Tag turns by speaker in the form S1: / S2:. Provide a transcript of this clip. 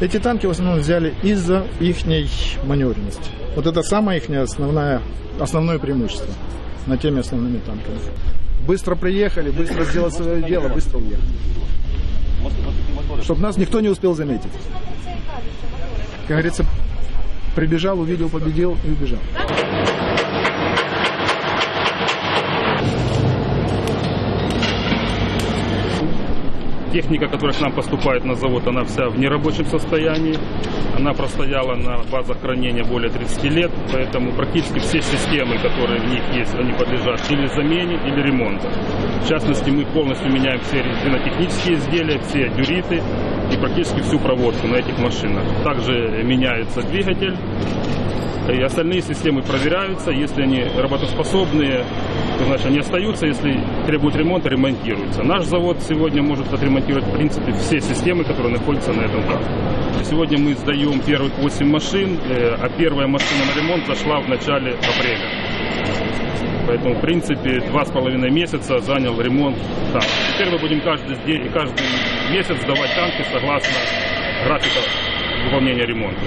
S1: Эти танки в основном взяли из-за их маневренности. Вот это самое их основное, основное преимущество над теми основными танками. Быстро приехали, быстро сделали свое дело, быстро уехали. Чтобы нас никто не успел заметить. Как говорится, прибежал, увидел, победил и убежал.
S2: Техника, которая к нам поступает на завод, она вся в нерабочем состоянии. Она простояла на базах хранения более 30 лет, поэтому практически все системы, которые в них есть, они подлежат или замене, или ремонту. В частности, мы полностью меняем все резинотехнические изделия, все дюриты и практически всю проводку на этих машинах. Также меняется двигатель, и остальные системы проверяются. Если они работоспособные, то значит они остаются. Если требуют ремонта, ремонтируются. Наш завод сегодня может отремонтировать, в принципе, все системы, которые находятся на этом танке. Сегодня мы сдаем первых 8 машин, э, а первая машина на ремонт зашла в начале апреля. Поэтому, в принципе, два с половиной месяца занял ремонт танка. Теперь мы будем каждый, день, каждый месяц сдавать танки согласно графика выполнения ремонта.